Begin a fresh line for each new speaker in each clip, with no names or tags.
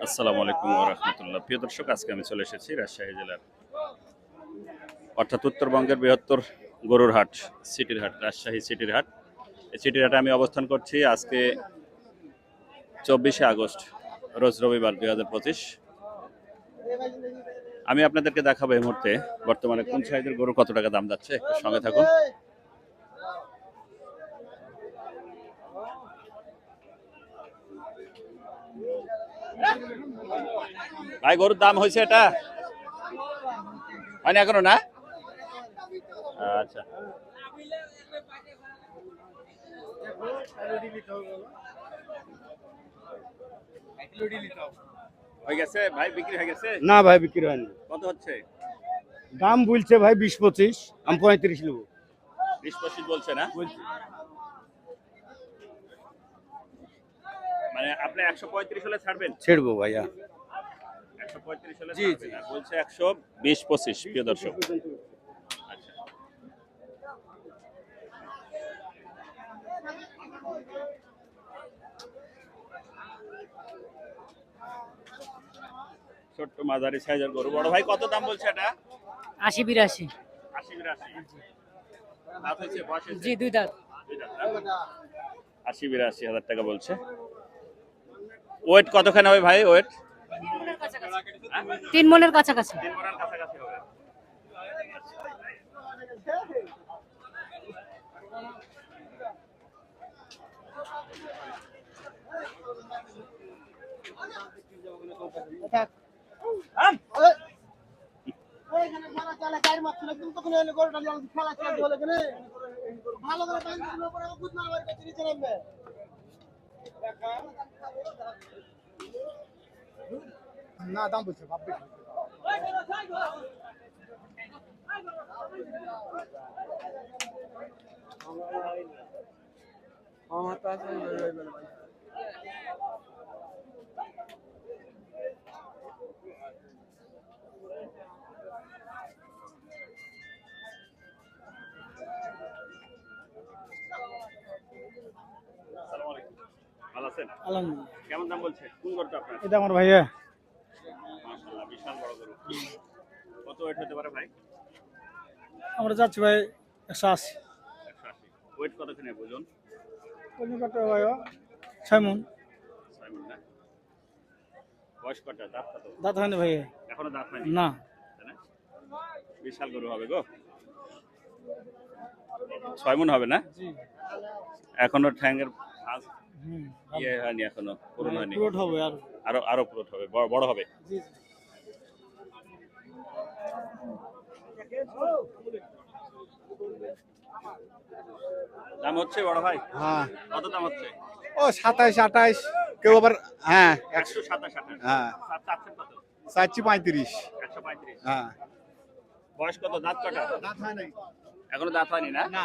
আসসালামু আলাইকুম রহমতুল্লাহ। প্রিয় দর্শক, আজকে আমি চলে এসেছি রাজশাহী জেলার অর্থাৎ উত্তরবঙ্গের বৃহত্তর গরুর হাট সিটির হাট রাজশাহী সিটির হাট এই সিটির হাটে আমি অবস্থান করছি আজকে চব্বিশে আগস্ট, রোজ রবিবার দুই হাজার পঁচিশ। আমি আপনাদেরকে দেখাবো এই মুহূর্তে বর্তমানে কোন সাইজের গরু কত টাকা দাম যাচ্ছে, একটু সঙ্গে থাকুন। ভাই গরুর দাম হয়েছে এটা? হয়নি এখনও না? আচ্ছা। গেছে? ভাই বিক্রি গেছে?
না ভাই বিক্রি হয়নি।
কত হচ্ছে?
দাম বলছে ভাই বিশ পঁচিশ আমি পঁয়ত্রিশ নেব।
বিশ পঁচিশ বলছে না? মানে আপনি একশো পঁয়ত্রিশ হলে ছাড়বেন?
ছেড়বো ভাইয়া।
একশো পঁয়ত্রিশ হলে
জি,
বলছে একশো বিশ পঁচিশ প্রিয় দর্শক। আচ্ছা। ছোট্ট মাঝারি সাইজের গরু। বড় ভাই কত দাম বলছে এটা?
আশি বিরাশি।
আশি বিরাশি। দাঁত হয়েছে বয়স
জি দুই দাঁত।
দুই দাঁত না? আশি বিরাশি হাজার টাকা বলছে। ওয়েট কতখানি হবে ভাই ওয়েট?
তিন মনের কাছাকাছি।
তিন মনের কাছাকাছি হবে।
না দাম বলছে
আসসালামু আছেন?
আলহামদুলিল্লাহ।
কেমন দাম বলছে? কোন গরুটা আপনার?
এটা আমার ভাইয়া।
মাশাআল্লাহ বিশাল বড় গরু। কত ওয়েট হতে পারে ভাই?
আমরা যাচ্ছি ভাই একশো আশি।
একশো আশি। ওয়েট কতখানি বুঝুন?
কত ভাইয়া? ছয় মন।
ছয় মিনিট না? বয়স কটা? দাঁত কত?
দাঁত হয়নি ভাইয়া।
এখনও দাঁত হয়নি?
না।
বিশাল গরু হবে গো। ছয় মন হবে না? এখনও ঠ্যাঙ্গের ইয়ে হয়নি এখনও পূরণ হয়নি।
পুরোট হবে আর।
আরও আরও পুরো হবে বড় হবে।
জি
দাম হচ্ছে বড় ভাই?
হ্যাঁ।
কত দাম হচ্ছে?
ও সাতাইশ আঠাইশ কেউ আবার হ্যাঁ
একশো সাতাশ আঠাশ।
হ্যাঁ। চারশি পঁয়ত্রিশ।
একশো পঁয়ত্রিশ।
হ্যাঁ।
বয়স কত? দাঁত কটা? এখনও দাঁত হয়নি না?
না।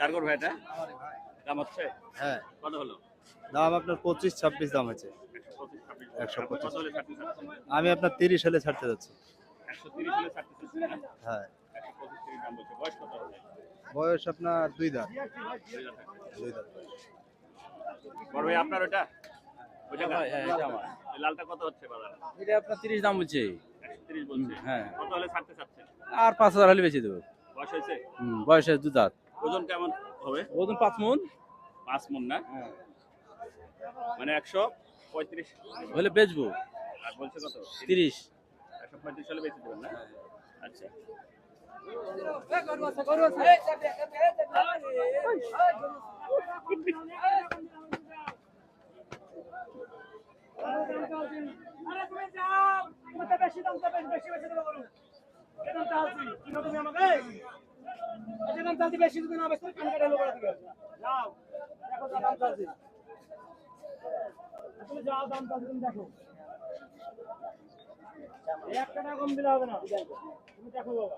কার করবে এটা? দাম হচ্ছে?
হ্যাঁ।
কত হলো?
দাম আপনার পঁচিশ ছাব্বিশ দাম আছে
একশো পঁচিশ?
আমি আপনার তিরিশ হলে ছাড়তে যাচ্ছি? হ্যাঁ?
বলছে বয়স কত হবে?
বয়স আপনার দুই দাঁত।
দুই হাজার
দাঁত।
বড় ভাই আপনার ওটা
ভাই, হ্যাঁ, এটা আমার।
লালটা কত হচ্ছে বাজারে?
এটা আপনার তিরিশ দাম বলছে। হ্যাঁ।
কত হলে ছাড়তে চাচ্ছেন?
আর পাঁচ হাজার হলে বেশি দেবো।
বয়স হয়েছে?
হুম, বয়সে দু দাঁত।
ওজন কেমন হবে?
ওজন পাঁচ মন।
পাঁচ মন না? মানে একশো পঁয়ত্রিশ।
হলে বেচবো।
আর বলছে কত?
তিরিশ।
একশো পঁয়ত্রিশ হলে বেশি দেবেন না? আচ্ছা।
বেশি দাম বেশি বেশি দেবো গরু এরকম চালছি কিনো তুমি আমাকে এরকম চালছি বেশি যদি না বেশি, কান কেটে বলে দিবে যাও দেখো দাম চালছি তুমি যাও দাম চালছি দেখো। এক টাকা কম দিলে হবে না। তুমি দেখো বাবা।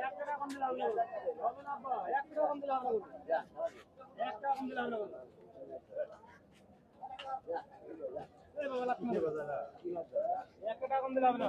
এক কম দিলে হবে না।